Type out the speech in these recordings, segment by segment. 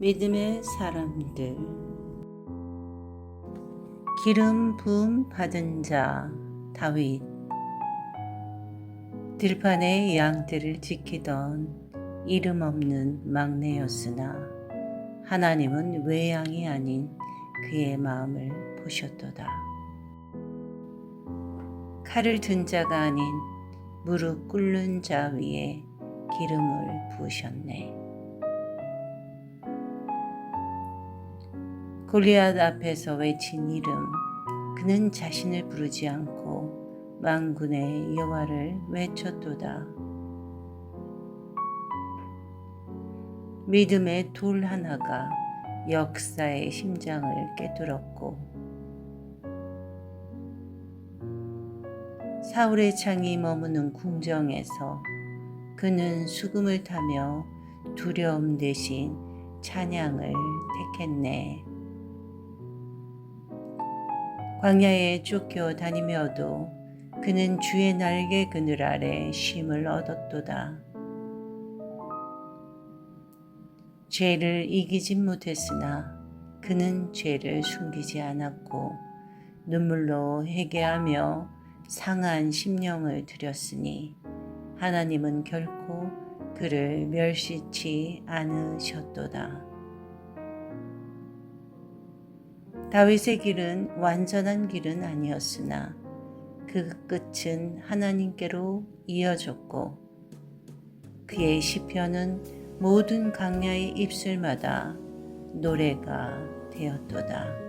믿음의 사람들 기름 부음 받은 자 다윗 들판의 양들을 지키던 이름 없는 막내였으나 하나님은 외양이 아닌 그의 마음을 보셨도다. 칼을 든 자가 아닌 무릎 꿇는 자 위에 기름을 부으셨네. 골리앗 앞에서 외친 이름, 그는 자신을 부르지 않고 만군의 여호와를 외쳤도다. 믿음의 돌 하나가 역사의 심장을 깨뚫었고 사울의 창이 머무는 궁정에서 그는 수금을 타며 두려움 대신 찬양을 택했네. 광야에 쫓겨 다니며도 그는 주의 날개 그늘 아래 쉼을 얻었도다. 죄를 이기진 못했으나 그는 죄를 숨기지 않았고 눈물로 회개하며 상한 심령을 드렸으니 하나님은 결코 그를 멸시치 않으셨도다. 다윗의 길은 완전한 길은 아니었으나 그 끝은 하나님께로 이어졌고 그의 시편은 모든 강야의 입술마다 노래가 되었도다.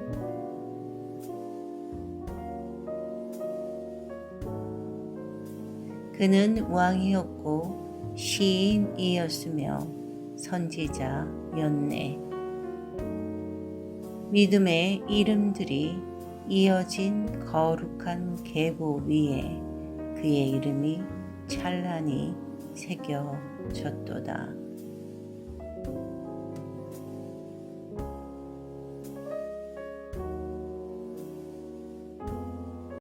그는 왕이었고 시인이었으며 선지자였네. 믿음의 이름들이 이어진 거룩한 계보 위에 그의 이름이 찬란히 새겨졌도다.